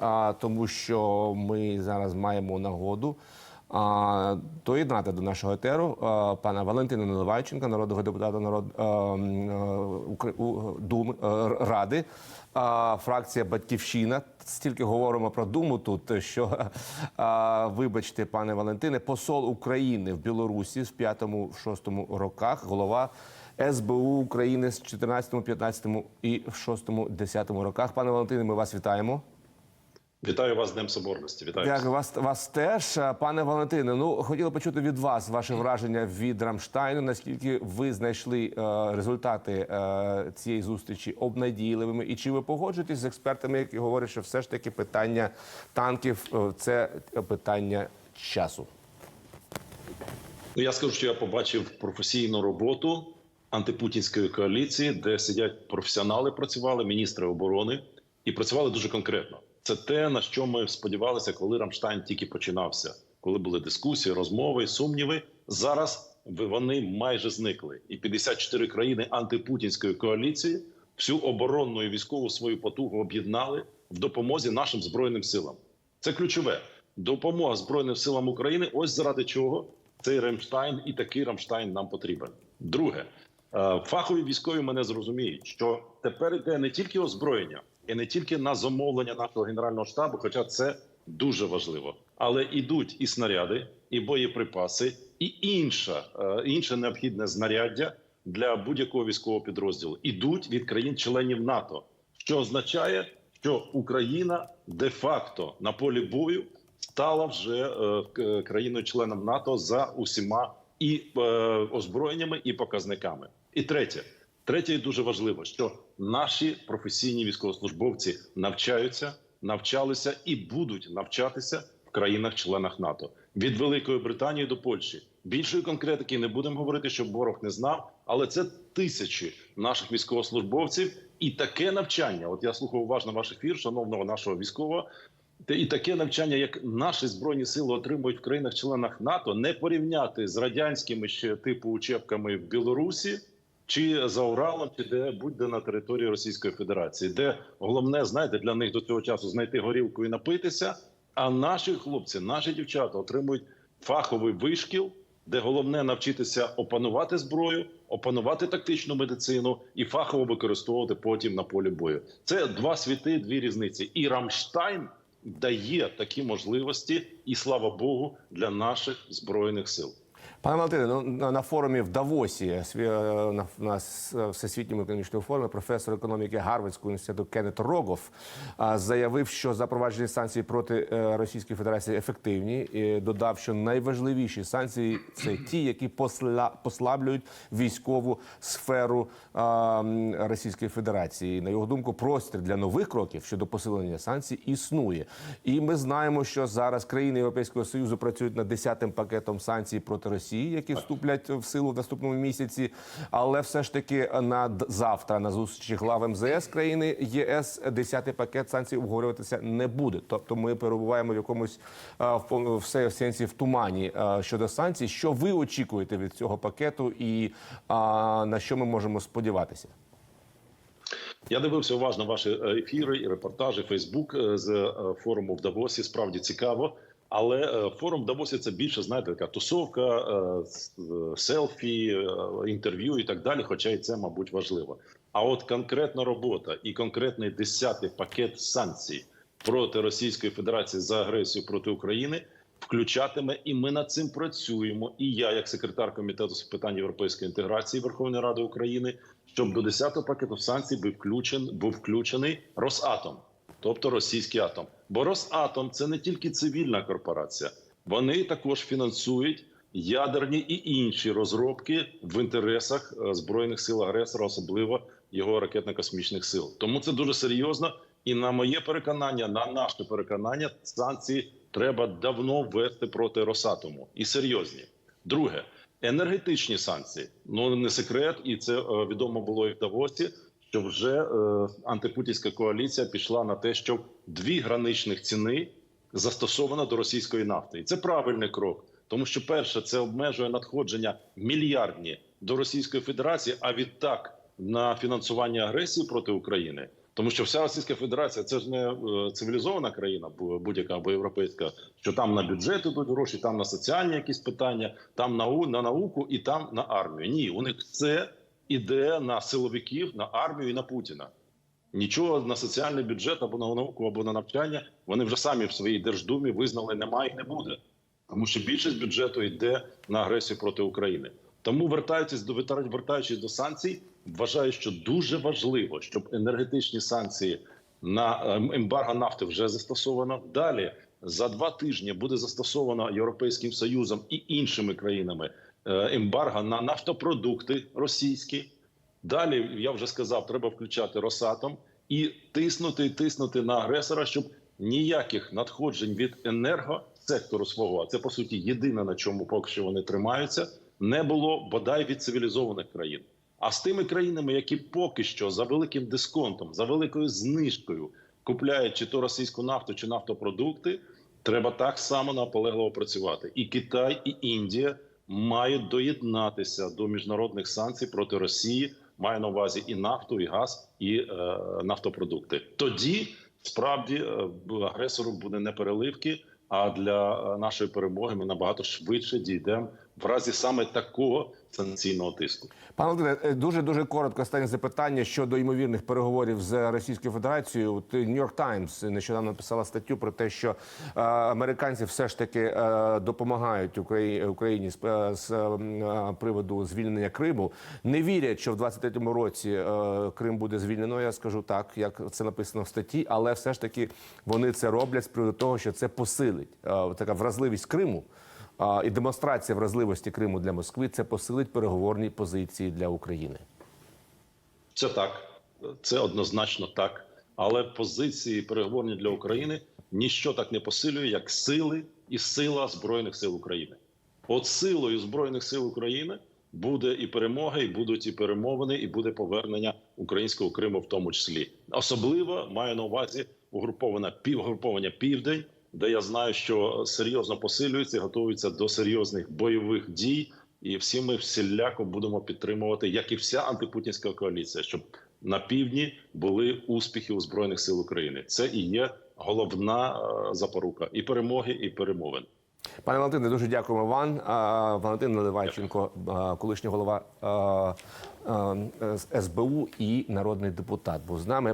а, тому що ми зараз маємо нагоду. А, доєднати до нашого етеру а, пана Валентина Наливайченка, народного депутата народ а, у- Думи Ради, а, фракція Батьківщина. Стільки говоримо про думу тут, що а, вибачте, пане Валентине, посол України в Білорусі в 5-6 роках, голова СБУ України з 14, 15 і в 6, 10 роках. Пане Валентине, ми вас вітаємо. Вітаю вас з Днем Соборності. Вітаю. Дякую вас, вас теж, пане Валентине. Ну хотіли почути від вас ваше враження від Рамштайну. Наскільки ви знайшли е, результати е, цієї зустрічі обнадійливими? І чи ви погоджуєтесь з експертами, які говорять, що все ж таки питання танків е, це питання часу? Ну, я скажу, що я побачив професійну роботу антипутінської коаліції, де сидять професіонали, працювали міністри оборони і працювали дуже конкретно. Це те, на що ми сподівалися, коли Рамштайн тільки починався, коли були дискусії, розмови, сумніви. Зараз вони майже зникли, і 54 країни антипутінської коаліції всю оборонну і військову свою потугу об'єднали в допомозі нашим збройним силам. Це ключове допомога Збройним силам України. Ось заради чого цей Рамштайн і такий Рамштайн нам потрібен. Друге, фахові військові мене зрозуміють, що тепер йде не тільки озброєння, і не тільки на замовлення нашого генерального штабу, хоча це дуже важливо, але ідуть і снаряди, і боєприпаси, і інше, е, інше необхідне знаряддя для будь-якого військового підрозділу. Ідуть від країн-членів НАТО, що означає, що Україна де-факто на полі бою стала вже е, країною-членом НАТО за усіма і е, озброєннями, і показниками. І третє, третє і дуже важливо, що наші професійні військовослужбовці навчаються, навчалися і будуть навчатися в країнах-членах НАТО від Великої Британії до Польщі. Більшої конкретики не будемо говорити, щоб ворог не знав, але це тисячі наших військовослужбовців, і таке навчання. От я слухав уважно ваш ефір, шановного нашого військового. І таке навчання, як наші збройні сили отримують в країнах-членах НАТО, не порівняти з радянськими ще типу учебками в Білорусі чи за Уралом, чи де будь-де на території Російської Федерації, де головне, знаєте, для них до цього часу знайти горілку і напитися. А наші хлопці, наші дівчата отримують фаховий вишкіл, де головне навчитися опанувати зброю, опанувати тактичну медицину і фахово використовувати потім на полі бою. Це два світи, дві різниці. І Рамштайн дає такі можливості, і слава Богу, для наших збройних сил. Пане Валентине, ну на, форумі в Давосі е, на, на всесвітньому економічному форумі професор економіки Гарвардського інституту Кеннет Рогов заявив, що запроваджені санкції проти е, Російської Федерації ефективні. І додав, що найважливіші санкції це ті, які посла, послаблюють військову сферу а, Російської Федерації. На його думку, простір для нових кроків щодо посилення санкцій існує. І ми знаємо, що зараз країни Європейського союзу працюють над 10-тим пакетом санкцій проти Росії, які вступлять в силу в наступному місяці. Але все ж таки на завтра на зустрічі глав МЗС країни ЄС 10-й пакет санкцій обговорюватися не буде. Тобто ми перебуваємо в якомусь в пов- все в сенсі в тумані щодо санкцій. Що ви очікуєте від цього пакету, і на що ми можемо сподіватися? Я дивився уважно ваші е, ефіри і репортажі Фейсбук е, з е, форуму в Давосі. Справді цікаво. Але е, форум Давосі це більше знаєте, така тусовка, е, е, селфі, інтерв'ю і так далі. Хоча і це, мабуть, важливо. А от конкретна робота і конкретний десятий пакет санкцій проти Російської Федерації за агресію проти України включатиме, і ми над цим працюємо. І я, як секретар комітету з питань європейської інтеграції Верховної Ради України, щоб до 10-го пакету санкцій був включений, був включений Росатом, тобто російський атом. Бо Росатом це не тільки цивільна корпорація, вони також фінансують ядерні і інші розробки в інтересах е, збройних сил агресора, особливо його ракетно-космічних сил. Тому це дуже серйозно. І на моє переконання, на наше переконання, санкції треба давно ввести проти Росатому і серйозні. Друге, енергетичні санкції. Ну не секрет, і це е, відомо було і в Давосі. Що вже е, антипутінська коаліція пішла на те, щоб дві граничних ціни застосовано до російської нафти, і це правильний крок. Тому що перше це обмежує надходження мільярдні до Російської Федерації, а відтак на фінансування агресії проти України. Тому що вся Російська Федерація це ж не е, цивілізована країна, бу- будь-яка або європейська, що там на бюджет ідуть гроші, там на соціальні якісь питання, там на, на науку і там на армію. Ні, у них це іде на силовиків, на армію і на Путіна. Нічого на соціальний бюджет або на науку, або на навчання вони вже самі в своїй держдумі визнали, немає і не буде. Тому що більшість бюджету йде на агресію проти України. Тому вертаючись до вертаючись до санкцій, вважаю, що дуже важливо, щоб енергетичні санкції на ем, ембарго нафти вже застосовано. Далі за два тижні буде застосовано Європейським Союзом і іншими країнами ембарго на нафтопродукти російські. Далі я вже сказав, треба включати Росатом і тиснути, і тиснути на агресора, щоб ніяких надходжень від енергосектору свого, а це по суті єдине на чому поки що вони тримаються, не було бодай від цивілізованих країн. А з тими країнами, які поки що за великим дисконтом, за великою знижкою купляють чи то російську нафту, чи нафтопродукти, треба так само наполегливо працювати. І Китай, і Індія мають доєднатися до міжнародних санкцій проти Росії. Має на увазі і нафту, і газ, і е, нафтопродукти. Тоді справді е, агресору буде не переливки. А для е, нашої перемоги ми набагато швидше дійдемо в разі саме такого санкційного тиску. Пане Володимире, дуже дуже коротко останнє запитання щодо ймовірних переговорів з Російською Федерацією. Нью-Йорк Таймс нещодавно написала статтю про те, що е, американці все ж таки е, допомагають Україні, Україні з, е, з е, приводу звільнення Криму. Не вірять, що в 23-му році е, Крим буде звільнено. Я скажу так, як це написано в статті, але все ж таки вони це роблять з приводу того, що це посилить е, така вразливість Криму. І демонстрація вразливості Криму для Москви це посилить переговорні позиції для України. Це так, це однозначно так. Але позиції переговорні для України ніщо так не посилює, як сили і сила збройних сил України. От силою збройних сил України буде і перемога, і будуть і перемовини, і буде повернення українського Криму, в тому числі. Особливо маю на увазі угруповане півгруповання Південь, де я знаю, що серйозно посилюється, і готуються до серйозних бойових дій. І всі ми всіляко будемо підтримувати, як і вся антипутінська коаліція, щоб на півдні були успіхи у збройних сил України. Це і є головна е, запорука і перемоги, і перемовин. Пане Валентине, дуже дякуємо вам. Валентин Наливайченко, колишній голова з СБУ і народний депутат, був з нами.